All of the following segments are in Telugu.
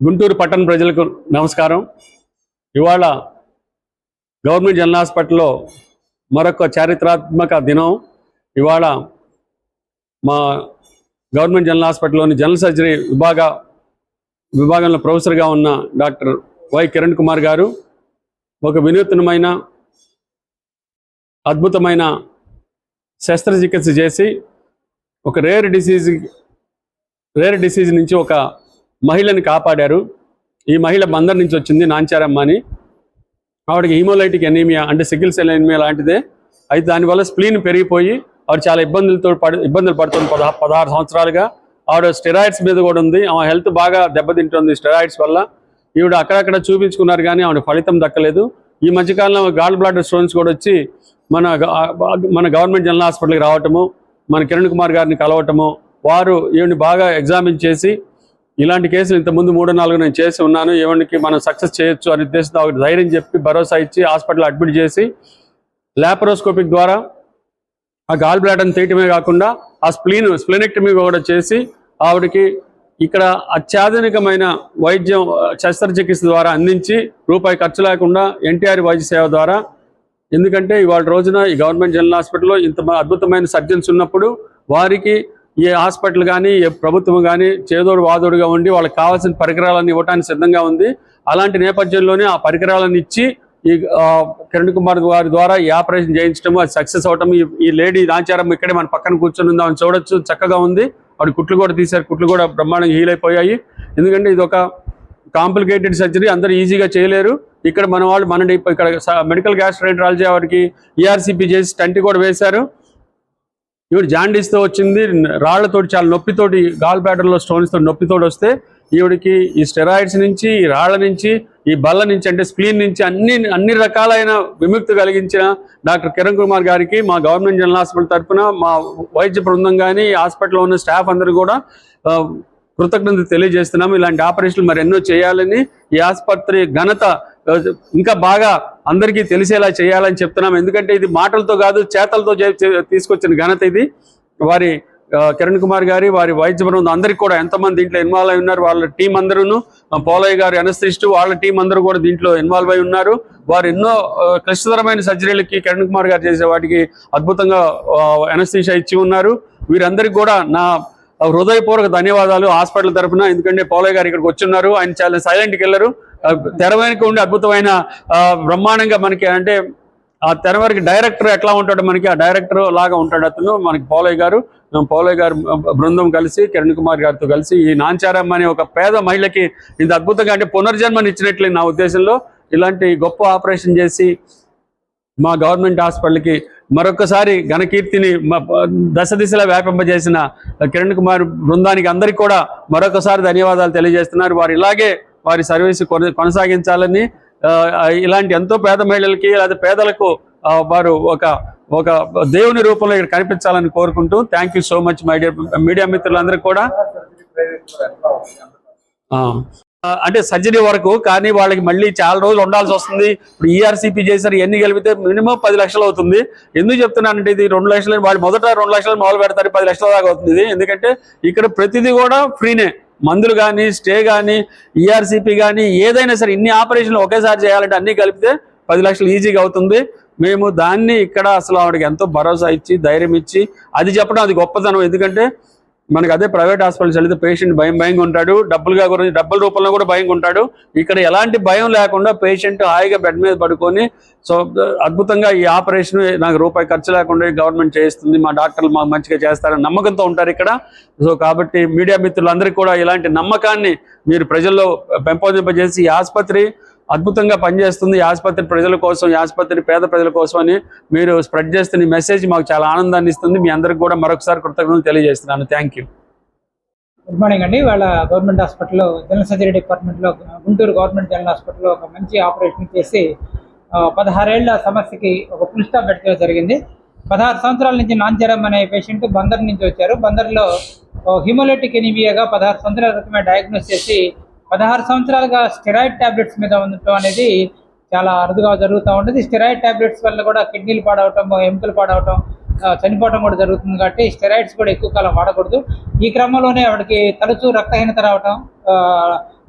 గుంటూరు పట్టణ ప్రజలకు నమస్కారం. ఇవాళ గవర్నమెంట్ జనరల్ హాస్పిటల్లో మరొక చారిత్రాత్మక దినం. ఇవాళ మా గవర్నమెంట్ జనరల్ హాస్పిటల్లోని జనరల్ సర్జరీ విభాగ విభాగంలో ప్రొఫెసర్గా ఉన్న డాక్టర్ వై కిరణ్ కుమార్ గారు. ఒక వినూత్నమైన అద్భుతమైన శస్త్రచికిత్స చేసి ఒక రేర్ డిసీజ్ రేర్ డిసీజ్ నుంచి ఒక మహిళని కాపాడారు. ఈ మహిళ బందర్ నుంచి వచ్చింది నాంచారమ్మ అని. ఆవిడకి హీమోలైటిక్ ఎనీమియా అంటే సికిల్ సెల్ ఎనీమియా లాంటిదే. అయితే దానివల్ల స్ప్లీన్ పెరిగిపోయి ఆవిడ చాలా ఇబ్బందులతో పడి ఇబ్బందులు పడుతుంది పదహా పదహారు సంవత్సరాలుగా. ఆవిడ స్టెరాయిడ్స్ మీద కూడా ఉంది. ఆమె హెల్త్ బాగా దెబ్బతింటుంది స్టెరాయిడ్స్ వల్ల. ఈవిడ అక్కడక్కడ చూపించుకున్నారు కానీ ఆవిడ ఫలితం దక్కలేదు. ఈ మధ్యకాలంలో గాల్ బ్లాడర్ స్టోన్స్ కూడా వచ్చి మన మన గవర్నమెంట్ జనరల్ హాస్పిటల్కి రావటము మన కిరణ్ కుమార్ గారిని కలవటము వారు ఈవిని బాగా ఎగ్జామిన్ చేసి ఇలాంటి కేసులు ఇంతకుముందు మూడు నాలుగు నేను చేసి ఉన్నాను. ఎవరికి మనం సక్సెస్ చేయొచ్చు అనే ఉద్దేశంతో ఆవిడ ధైర్యం చెప్పి భరోసా ఇచ్చి హాస్పిటల్ అడ్మిట్ చేసి లాపరోస్కోపిక్ ద్వారా ఆ గాల్ బ్లాడర్ని తీయటమే కాకుండా ఆ స్ప్లీన్ స్ప్లినెక్టమీ కూడా చేసి ఆవిడకి ఇక్కడ అత్యాధునికమైన వైద్యం శస్త్రచికిత్స ద్వారా అందించి రూపాయి ఖర్చు లేకుండా ఎన్టీఆర్ వైద్య సేవ ద్వారా. ఎందుకంటే ఇవాళ రోజున ఈ గవర్నమెంట్ జనరల్ హాస్పిటల్లో ఇంత మ- అద్భుతమైన సర్జన్స్ ఉన్నప్పుడు వారికి ఏ హాస్పిటల్ కానీ ఏ ప్రభుత్వం కానీ చేదోడు వాదోడుగా ఉండి వాళ్ళకి కావాల్సిన పరికరాలను ఇవ్వడానికి సిద్ధంగా ఉంది. అలాంటి నేపథ్యంలోనే ఆ పరికరాలను ఇచ్చి ఈ కిరణ్ కుమార్ వారి ద్వారా ఈ ఆపరేషన్ చేయించడం అది సక్సెస్ అవటం ఈ- లేడీ నాచారం ఇక్కడే మన పక్కన కూర్చొని ఉందా చూడొచ్చు. చక్కగా ఉంది. వాడి కుట్లు కూడా తీశారు. కుట్లు కూడా బ్రహ్మాండంగా హీల్ అయిపోయాయి. ఎందుకంటే ఇది ఒక కాంప్లికేటెడ్ సర్జరీ అందరూ ఈజీగా చేయలేరు. ఇక్కడ మన వాళ్ళు మన ఇక్కడ మెడికల్ గ్యాస్ట్రైంట్రాలజీ వారికి ఈఆర్సీపీ చేసి టంటి కూడా వేశారు. ఈవిడ జాండీస్తో వచ్చింది రాళ్ళతోటి చాలా నొప్పితోటి గాల్ బ్యాటర్లో స్టోన్స్తో నొప్పితోటి వస్తే ఈవిడికి ఈ స్టెరాయిడ్స్ నుంచి ఈ రాళ్ళ నుంచి ఈ బల్ల నుంచి అంటే స్ప్లీన్ నుంచి అన్ని అన్ని రకాలైన విముక్తి కలిగించిన డాక్టర్ కిరణ్ కుమార్ గారికి మా గవర్నమెంట్ జనరల్ హాస్పిటల్ తరఫున మా వైద్య బృందం కానీ హాస్పిటల్లో ఉన్న స్టాఫ్ అందరూ కూడా కృతజ్ఞత తెలియజేస్తున్నాము. ఇలాంటి ఆపరేషన్లు మరి ఎన్నో చేయాలని ఈ ఆసుపత్రి ఘనత ఇంకా బాగా అందరికీ తెలిసేలా చేయాలని చెప్తున్నాం. ఎందుకంటే ఇది మాటలతో కాదు చేతలతో చే- తీసుకొచ్చిన ఘనత ఇది. వారి కిరణ్ కుమార్ గారి వారి వైద్య బృందం అందరికీ కూడా ఎంతమంది దీంట్లో ఇన్వాల్వ్ అయి ఉన్నారు? వాళ్ళ టీం అందరూను. పోలయ్య గారు ఎనస్థిస్ట్ వాళ్ళ టీం అందరూ కూడా దీంట్లో ఇన్వాల్వ్ అయి ఉన్నారు. వారు ఎన్నో క్లిష్టతరమైన సర్జరీలకి కిరణ్ కుమార్ గారు చేసే వాటికి అద్భుతంగా ఎనస్థిషా ఇచ్చి ఉన్నారు. వీరందరికీ కూడా నా హృదయపూర్వక ధన్యవాదాలు హాస్పిటల్ తరఫున. ఎందుకంటే పోలయ్య గారు ఇక్కడికి వచ్చున్నారు ఆయన చాలా సైలెంట్ వెళ్ళారు. తెర వెనుక అద్భుతమైన బ్రహ్మాండంగా మనకి అంటే ఆ తెర వరకు డైరెక్టర్ ఎట్లా ఉంటాడో మనకి ఆ డైరెక్టర్ లాగా ఉంటాడు అతను మనకి పోలయ్య గారు. పోలయ్య గారు బృందం కలిసి కిరణ్ కుమార్ గారితో కలిసి ఈ నాంచారమ్మ అనే ఒక పేద మహిళకి ఇంత అద్భుతంగా అంటే పునర్జన్మని ఇచ్చినట్లే నా ఉద్దేశంలో ఇలాంటి గొప్ప ఆపరేషన్ చేసి మా గవర్నమెంట్ హాస్పిటల్కి మరొకసారి ఘనకీర్తిని దశ దిశలా వ్యాపింపజేసిన కిరణ్ కుమార్ బృందానికి అందరికీ కూడా మరొకసారి ధన్యవాదాలు తెలియజేస్తున్నారు. వారు ఇలాగే వారి సర్వీస్ కొనసాగించాలని ఇలాంటి ఎంతో పేద మహిళలకి లేదా పేదలకు వారు ఒక ఒక దేవుని రూపంలో ఇక్కడ కనిపించాలని కోరుకుంటూ thank you so much my dear media మిత్రులందరూ కూడా. అంటే సర్జరీ వరకు కానీ వాళ్ళకి మళ్ళీ చాలా రోజులు ఉండాల్సి వస్తుంది. ఇప్పుడు ఈఆర్సీపీ చేశారు ఎన్ని గెలిపితే మినిమం పది లక్షలు అవుతుంది. ఎందుకు చెప్తున్నానంటే ఇది రెండు లక్షలు వాళ్ళు మొదట రెండు లక్షలు మొదలు పెడతారు పది లక్షల దాకా అవుతుంది. ఎందుకంటే ఇక్కడ ప్రతిదీ కూడా ఫ్రీనే. మందులు కానీ స్టే కానీ ఈఆర్సీపీ కానీ ఏదైనా సరే ఇన్ని ఆపరేషన్లు ఒకేసారి చేయాలంటే అన్ని కలిపితే పది లక్షలు ఈజీగా అవుతుంది. మేము దాన్ని ఇక్కడ అసలు ఆవిడకి ఎంతో భరోసా ఇచ్చి ధైర్యం ఇచ్చి అది చెప్పడం అది గొప్పతనం. ఎందుకంటే మనకి అదే ప్రైవేట్ హాస్పిటల్స్ వెళితే పేషెంట్ భయం భయంగా ఉంటాడు. డబ్బులుగా గురించి డబ్బుల రూపంలో కూడా భయంగా ఉంటాడు. ఇక్కడ ఎలాంటి భయం లేకుండా పేషెంట్ హాయిగా బెడ్ మీద పడుకొని సో అద్భుతంగా ఈ ఆపరేషన్ నాకు రూపాయి ఖర్చు లేకుండా గవర్నమెంట్ చేయిస్తుంది. మా డాక్టర్లు మాకు మంచిగా చేస్తారని నమ్మకంతో ఉంటారు ఇక్కడ. సో కాబట్టి మీడియా మిత్రులందరికీ కూడా ఇలాంటి నమ్మకాన్ని మీరు ప్రజల్లో పెంపొందింపజేసి ఈ ఆసుపత్రి అద్భుతంగా పనిచేస్తుంది ఆసుపత్రి ప్రజల కోసం ఆసుపత్రి పేద ప్రజల కోసం అని మీరు స్ప్రెడ్ చేస్తున్న మెసేజ్ మాకు చాలా ఆనందాన్ని ఇస్తుంది. మీ అందరికి కూడా మరొకసారి కృతజ్ఞతలు తెలియజేస్తున్నాను. థ్యాంక్ యూ గుడ్ మార్నింగ్ అండి. వాళ్ళ గవర్నమెంట్ హాస్పిటల్లో జనరల్ సర్జరీ డిపార్ట్మెంట్లో గుంటూరు గవర్నమెంట్ జనరల్ హాస్పిటల్లో ఒక మంచి ఆపరేషన్ చేసి పదహారేళ్ళ సమస్యకి ఒక ఫుల్ స్టాప్ పెట్టడం జరిగింది. పదహారు సంవత్సరాల నుంచి నాంజరం అనే పేషెంట్ బందర్ నుంచి వచ్చారు. బందర్లో హిమోలెటిక్ ఎనిమియాగా పదహారు సంవత్సరాల క్రితమే డయాగ్నోస్ చేసి పదహారు సంవత్సరాలుగా స్టెరాయిడ్ టాబ్లెట్స్ మీద ఉండటం అనేది చాలా అరుదుగా జరుగుతూ ఉంటుంది స్టెరాయిడ్ టాబ్లెట్స్ వల్ల కూడా కిడ్నీలు పాడవటం ఎముకలు పాడవటం చనిపోవటం చనిపోవడం కూడా జరుగుతుంది కాబట్టి స్టెరాయిడ్స్ కూడా ఎక్కువ కాలం వాడకూడదు. ఈ క్రమంలోనే ఆవిడకి తరచూ రక్తహీనత రావటం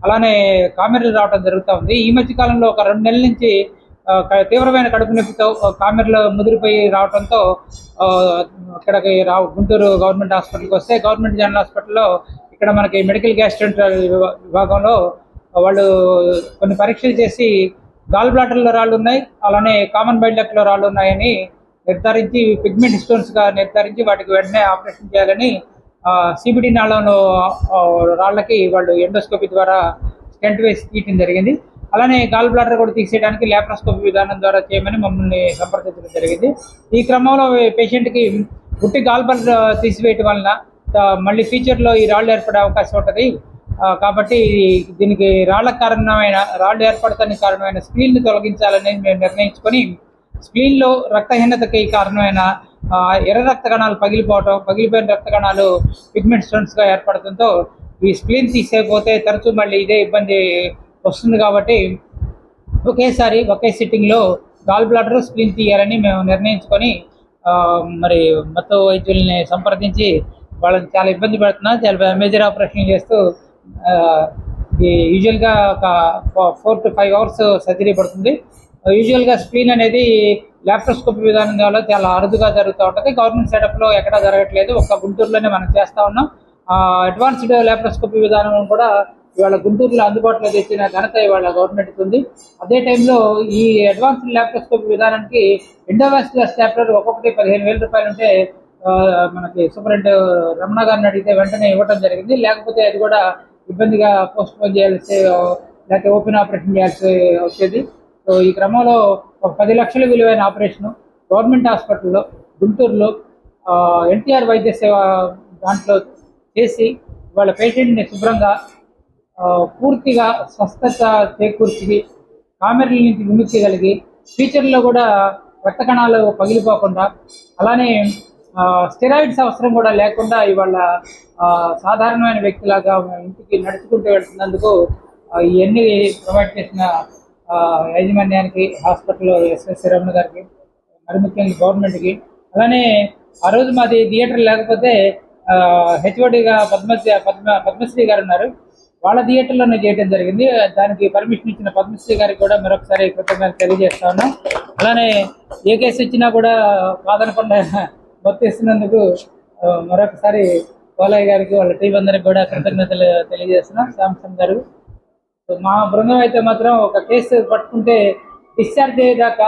అలానే కామెర్లు రావటం జరుగుతూ ఉంది. ఈ మధ్య కాలంలో ఒక రెండు నెలల నుంచి తీవ్రమైన కడుపు నొప్పితో కామెర్లు ముదిరిపోయి రావడంతో ఇక్కడికి రా గుంటూరు గవర్నమెంట్ హాస్పిటల్కి వస్తే గవర్నమెంట్ జనరల్ హాస్పిటల్లో ఇక్కడ మనకి మెడికల్ గ్యాస్ట్రెంట్ విభాగంలో వాళ్ళు కొన్ని పరీక్షలు చేసి గాల్ బ్లాటర్లో రాళ్ళు ఉన్నాయి అలానే కామన్ బైల్డక్లో రాళ్ళు ఉన్నాయని నిర్ధారించి పిగ్మెంట్ స్టోన్స్గా నిర్ధారించి వాటికి వెంటనే ఆపరేషన్ చేయాలని సిబిడి నాళంలో రాళ్ళకి వాళ్ళు ఎండోస్కోపీ ద్వారా స్టెంట్ వేసి తీయటం జరిగింది. అలానే గాల్ బ్లాడర్ కూడా తీసేయడానికి ల్యాప్రోస్కోపీ విధానం ద్వారా చేయమని మమ్మల్ని సంప్రదించడం జరిగింది. ఈ క్రమంలో పేషెంట్కి గుట్టి గాల్ బ్లాడర్ తీసివేయటం వలన మళ్ళీ ఫ్యూచర్లో ఈ రాళ్ళు ఏర్పడే అవకాశం ఉంటుంది. కాబట్టి దీనికి రాళ్ళ కారణమైన రాళ్ళు ఏర్పడటానికి కారణమైన స్క్రీన్ను తొలగించాలని మేము నిర్ణయించుకొని స్క్రీన్లో రక్తహీనతకి కారణమైన ఎర్ర రక్త కణాలు పగిలిపోవటం పగిలిపోయిన రక్త కణాలు పిగ్మెంట్ స్టోన్స్గా ఏర్పడటంతో ఈ స్క్రీన్ తీసేయకపోతే తరచూ మళ్ళీ ఇదే ఇబ్బంది వస్తుంది కాబట్టి ఒకేసారి ఒకే సిట్టింగ్లో గాల్ బ్లాడర్ స్క్రీన్ తీయాలని మేము నిర్ణయించుకొని మరి మత వైద్యుల్ని సంప్రదించి వాళ్ళని చాలా ఇబ్బంది పెడుతున్నా చాలా మేజర్ ఆపరేషన్ చేస్తూ యూజువల్గా ఒక four to five hours surgery పడుతుంది. యూజువల్గా స్క్రీన్ అనేది ల్యాప్రోస్కోపీ విధానం ద్వారా చాలా అరుదుగా జరుగుతూ ఉంటుంది. గవర్నమెంట్ సెటప్లో ఎక్కడా జరగట్లేదు. ఒక్క గుంటూరులోనే మనం చేస్తూ ఉన్నాం. అడ్వాన్స్డ్ ల్యాప్రోస్కోపీ విధానం కూడా ఇవాళ గుంటూరులో అందుబాటులో తెచ్చిన ఘనత ఇవాళ గవర్నమెంట్ ఉంది. అదే టైంలో ఈ అడ్వాన్స్డ్ ల్యాప్రోస్కోపీ విధానానికి ఎండోవాస్కులర్ స్టాప్లర్ ఒక్కొక్కటి పదిహేను వేల రూపాయలు ఉంటే మనకి సూపరింట్ రమణ గారిని అడిగితే వెంటనే ఇవ్వడం జరిగింది. లేకపోతే అది కూడా ఇబ్బందిగా పోస్ట్ పోన్ చేయాల్సి లేకపోతే ఓపెన్ ఆపరేషన్ చేయాల్సి వచ్చేది. సో ఈ క్రమంలో ఒక పది లక్షల విలువైన ఆపరేషన్ గవర్నమెంట్ హాస్పిటల్లో గుంటూరులో ఎన్టీఆర్ వైద్య సేవ దాంట్లో చేసి వాళ్ళ పేషెంట్ని శుభ్రంగా పూర్తిగా స్వస్థత చేకూర్చి కామెర్ల నుంచి విముక్తి కలిగి ఫ్యూచర్లో కూడా రక్త కణాలు పగిలిపోకుండా అలానే స్టెరాయిడ్స్ అవసరం కూడా లేకుండా ఇవాళ సాధారణమైన వ్యక్తిలాగా ఇంటికి నడుచుకుంటూ వెళ్తున్నందుకు ఇవన్నీ ప్రొవైడ్ చేసిన యాజమాన్యానికి హాస్పిటల్ ఎస్ఎస్ రమణ గారికి మరి ముఖ్యంగా గవర్నమెంట్కి. అలానే ఆ రోజు మాది థియేటర్ లేకపోతే హెచ్ఓడిగా పద్మశ్రీ పద్మ పద్మశ్రీ గారు ఉన్నారు. వాళ్ళ థియేటర్లోనే చేయడం జరిగింది. దానికి పర్మిషన్ ఇచ్చిన పద్మశ్రీ గారికి కూడా మరొకసారి కృతజ్ఞతలు తెలియజేస్తా ఉన్నాం. అలానే ఏ కేసు ఇచ్చినా కూడా కాదనకుండా వర్తిస్తున్నందుకు మరొకసారి కోలయ్య గారికి వాళ్ళ టీం అందరికి కూడా కృతజ్ఞతలు తెలియజేస్తున్నాం. శాంసంగ్ గారు. మా బృందం అయితే మాత్రం ఒక కేసు పట్టుకుంటే డిశ్చార్జ్ అయ్యేదాకా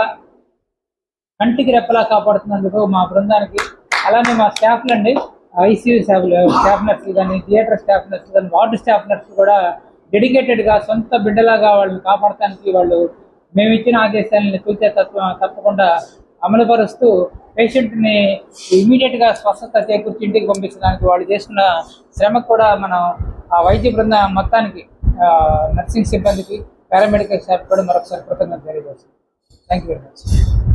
కంటికి రెప్పలా కాపాడుతున్నందుకు మా బృందానికి అలానే మా స్టాఫ్లు అండి ఐసీయూ స్టాఫ్ స్టాఫ్ నర్సులు కానీ థియేటర్ స్టాఫ్ నర్సులు కానీ వార్డు స్టాఫ్ నర్సులు కూడా డెడికేటెడ్గా సొంత బిడ్డలాగా వాళ్ళని కాపాడటానికి వాళ్ళు మేము ఇచ్చిన ఆదేశాలను తూచే తత్వ తప్పకుండా అమలుపరుస్తూ పేషెంట్ని ఇమీడియట్గా స్వస్థత చేకూర్చి ఇంటికి పంపించడానికి వాళ్ళు చేస్తున్న శ్రమకు కూడా మనం ఆ వైద్య బృందం మొత్తానికి నర్సింగ్ సిబ్బందికి పారామెడికల్ స్టాఫ్ కూడా మరొకసారి కృతజ్ఞత తెలియజేస్తాం థ్యాంక్ యూ వెరీ మచ్